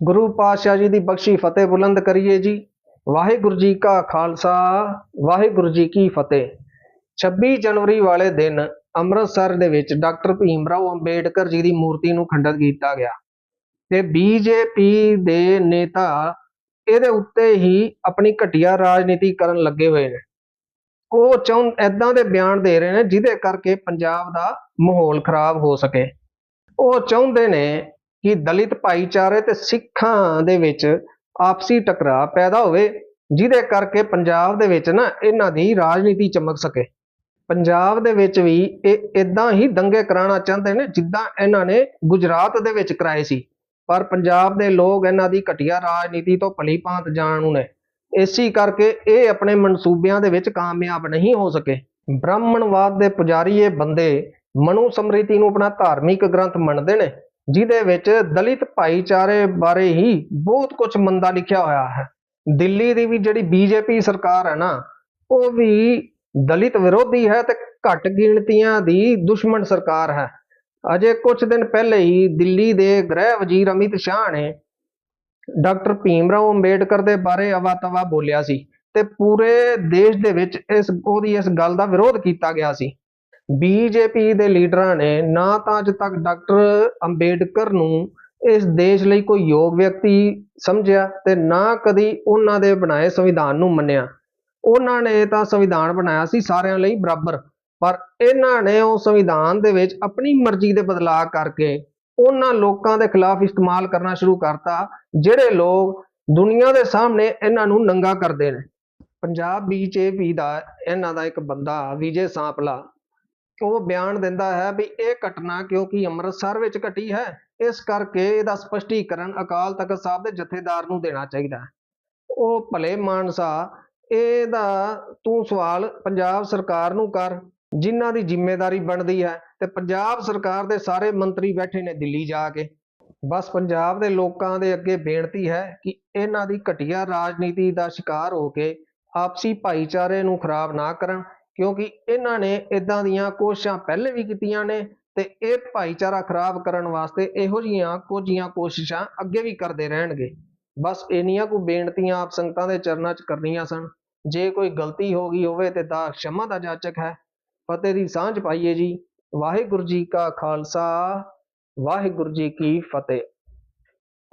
ਗੁਰੂ ਪਾਤਸ਼ਾਹ ਜੀ ਦੀ ਬਖਸ਼ੀ ਫਤਿਹ ਬੁਲੰਦ ਕਰੀਏ ਜੀ। ਵਾਹਿਗੁਰੂ ਜੀ ਕਾ ਖਾਲਸਾ, ਵਾਹਿਗੁਰੂ ਜੀ ਕੀ ਫਤਿਹ। 26 ਜਨਵਰੀ ਵਾਲੇ ਦਿਨ ਅੰਮ੍ਰਿਤਸਰ ਦੇ ਵਿੱਚ ਡਾਕਟਰ ਭੀਮ ਰਾਓ ਅੰਬੇਡਕਰ ਜੀ ਦੀ ਮੂਰਤੀ ਨੂੰ ਖੰਡਿਤ ਕੀਤਾ ਗਿਆ ਤੇ ਬੀਜੇਪੀ ਦੇ ਨੇਤਾ ਇਹਦੇ ਉੱਤੇ ਹੀ ਆਪਣੀ ਘਟੀਆ ਰਾਜਨੀਤੀ ਕਰਨ ਲੱਗੇ ਹੋਏ ਨੇ। ਉਹ ਚਾਹੁੰ ਐਦਾਂ ਦੇ ਬਿਆਨ ਦੇ ਰਹੇ ਨੇ ਜਿਹਦੇ ਕਰਕੇ ਪੰਜਾਬ ਦਾ ਮਾਹੌਲ ਖਰਾਬ ਹੋ ਸਕੇ। ਉਹ ਚਾਹੁੰਦੇ ਨੇ ਕਿ ਦਲਿਤ ਭਾਈਚਾਰੇ ਤੇ ਸਿੱਖਾਂ ਦੇ ਵਿੱਚ ਆਪਸੀ ਟਕਰਾਅ ਪੈਦਾ ਹੋਵੇ, ਜਿਹਦੇ ਕਰਕੇ ਪੰਜਾਬ ਦੇ ਵਿੱਚ ਨਾ ਇਹਨਾਂ ਦੀ ਰਾਜਨੀਤੀ ਚਮਕ ਸਕੇ। ਪੰਜਾਬ ਦੇ ਵਿੱਚ ਵੀ ਇਹ ਇਦਾਂ ਹੀ ਦੰਗੇ ਕਰਾਉਣਾ ਚਾਹੁੰਦੇ ਨੇ ਜਿੱਦਾਂ ਇਹਨਾਂ ਨੇ ਗੁਜਰਾਤ ਦੇ ਵਿੱਚ ਕਰਾਏ ਸੀ। ਪਰ ਪੰਜਾਬ ਦੇ ਲੋਕ ਇਹਨਾਂ ਦੀ ਘਟੀਆ ਰਾਜਨੀਤੀ ਤੋਂ ਭਲੀ ਭਾਂਤ ਜਾਣੂ ਨੇ। ਇਸੇ ਕਰਕੇ ਇਹ ਆਪਣੇ ਮਨਸੂਬਿਆਂ ਦੇ ਵਿੱਚ ਕਾਮਯਾਬ ਨਹੀਂ ਹੋ ਸਕੇ। ਬ੍ਰਾਹਮਣਵਾਦ ਦੇ ਪੁਜਾਰੀ ਇਹ ਬੰਦੇ ਮਨੂ ਸਮ੍ਰਿਤੀ ਨੂੰ ਆਪਣਾ ਧਾਰਮਿਕ ਗ੍ਰੰਥ ਮੰਨਦੇ ਨੇ। ਜਿਹਦੇ ਵਿੱਚ ਦਲਿਤ ਭਾਈਚਾਰੇ ਬਾਰੇ ਹੀ ਬਹੁਤ ਕੁਝ ਮੰਦਾ ਲਿਖਿਆ ਹੋਇਆ ਹੈ। ਦਿੱਲੀ ਦੀ ਵੀ ਜਿਹੜੀ ਬੀਜੇਪੀ ਸਰਕਾਰ ਹੈ ਨਾ, ਉਹ ਵੀ ਦਲਿਤ ਵਿਰੋਧੀ ਹੈ ਤੇ ਘੱਟ ਗਿਣਤੀਆਂ ਦੀ ਦੁਸ਼ਮਣ ਸਰਕਾਰ ਹੈ। ਅਜੇ ਕੁਝ ਦਿਨ ਪਹਿਲੇ ਹੀ ਦਿੱਲੀ ਦੇ ਗ੍ਰਹਿ ਵਜ਼ੀਰ ਅਮਿਤ ਸ਼ਾਹ ਨੇ ਡਾਕਟਰ ਭੀਮ ਰਾਓ ਅੰਬੇਡਕਰ ਦੇ ਬਾਰੇ ਅਵਾ-ਤਵਾ ਬੋਲਿਆ ਸੀ ਤੇ ਪੂਰੇ ਦੇਸ਼ ਦੇ ਵਿੱਚ ਇਸ, ਉਹਦੀ ਇਸ ਗੱਲ ਦਾ ਵਿਰੋਧ ਕੀਤਾ ਗਿਆ ਸੀ। ਬੀਜੇਪੀ ਦੇ ਲੀਡਰਾਂ ਨੇ ਨਾ ਤਾਂ ਅੱਜ ਤੱਕ ਡਾਕਟਰ ਅੰਬੇਡਕਰ ਨੂੰ ਇਸ ਦੇਸ਼ ਲਈ ਕੋਈ ਯੋਗ ਵਿਅਕਤੀ ਸਮਝਿਆ ਤੇ ਨਾ ਕਦੀ ਉਹਨਾਂ ਦੇ ਬਣਾਏ ਸੰਵਿਧਾਨ ਨੂੰ ਮੰਨਿਆ। ਉਹਨਾਂ ਨੇ ਤਾਂ ਸੰਵਿਧਾਨ ਬਣਾਇਆ ਸੀ ਸਾਰਿਆਂ ਲਈ ਬਰਾਬਰ, ਪਰ ਇਹਨਾਂ ਨੇ ਉਹ ਸੰਵਿਧਾਨ ਦੇ ਵਿੱਚ ਆਪਣੀ ਮਰਜ਼ੀ ਦੇ ਬਦਲਾਅ ਕਰਕੇ ਉਹਨਾਂ ਲੋਕਾਂ ਦੇ ਖਿਲਾਫ ਇਸਤੇਮਾਲ ਕਰਨਾ ਸ਼ੁਰੂ ਕਰਤਾ, ਜਿਹੜੇ ਲੋਕ ਦੁਨੀਆ ਦੇ ਸਾਹਮਣੇ ਇਹਨਾਂ ਨੂੰ ਨੰਗਾ ਕਰਦੇ ਨੇ। ਪੰਜਾਬ ਬੀਜੇਪੀ ਦਾ, ਇਹਨਾਂ ਦਾ ਇੱਕ ਬੰਦਾ, ਵਿਜੇ ਸਾਂਪਲਾ ਉਹ ਬਿਆਨ ਦਿੰਦਾ ਹੈ ਵੀ ਇਹ ਘਟਨਾ ਕਿਉਂਕਿ ਅੰਮ੍ਰਿਤਸਰ ਵਿੱਚ ਘਟੀ ਹੈ, ਇਸ ਕਰਕੇ ਇਹਦਾ ਸਪਸ਼ਟੀਕਰਨ ਅਕਾਲ ਤਖਤ ਸਾਹਿਬ ਦੇ ਜਥੇਦਾਰ ਨੂੰ ਦੇਣਾ ਚਾਹੀਦਾ ਹੈ। ਉਹ ਭਲੇ ਮਾਨਸਾ, ਇਹਦਾ ਤੂੰ ਸਵਾਲ ਪੰਜਾਬ ਸਰਕਾਰ ਨੂੰ ਕਰ, ਜਿਨ੍ਹਾਂ ਦੀ ਜ਼ਿੰਮੇਵਾਰੀ ਬਣਦੀ ਹੈ ਤੇ ਪੰਜਾਬ ਸਰਕਾਰ ਦੇ ਸਾਰੇ ਮੰਤਰੀ ਬੈਠੇ ਨੇ ਦਿੱਲੀ ਜਾ ਕੇ। ਬਸ ਪੰਜਾਬ ਦੇ ਲੋਕਾਂ ਦੇ ਅੱਗੇ ਬੇਨਤੀ ਹੈ ਕਿ ਇਹਨਾਂ ਦੀ ਘਟੀਆ ਰਾਜਨੀਤੀ ਦਾ ਸ਼ਿਕਾਰ ਹੋ ਕੇ ਆਪਸੀ ਭਾਈਚਾਰੇ ਨੂੰ ਖਰਾਬ ਨਾ ਕਰਨ ਕਿਉਂਕਿ ਇਹਨਾਂ ਨੇ ਇਦਾਂ ਦੀਆਂ ਕੋਸ਼ਿਸ਼ਾਂ ਪਹਿਲੇ ਵੀ ਕੀਤੀਆਂ ਨੇ ਅਤੇ ਇਹ ਭਾਈਚਾਰਾ ਖਰਾਬ ਕਰਨ ਵਾਸਤੇ ਇਹੋ ਜੀਆਂ ਕੁਝੀਆਂ ਕੋਸ਼ਿਸ਼ਾਂ ਅੱਗੇ ਵੀ ਕਰਦੇ ਰਹਿਣਗੇ। ਬਸ ਇੰਨੀਆਂ ਕੁ ਬੇਨਤੀਆਂ ਆਪ ਸੰਗਤਾਂ ਦੇ ਚਰਨਾਂ 'ਚ ਕਰਨੀਆਂ ਸਨ। ਜੇ ਕੋਈ ਗਲਤੀ ਹੋ ਗਈ ਹੋਵੇ ਤੇ ਦਾ ਸ਼ਮਾ ਦਾ ਯਾਚਕ ਹੈ। ਫਤਿਹ ਦੀ ਸਾਂਝ ਪਾਈਏ ਜੀ। ਵਾਹਿਗੁਰੂ ਜੀ ਕਾ ਖਾਲਸਾ, ਵਾਹਿਗੁਰੂ ਜੀ ਕੀ ਫਤਿਹ।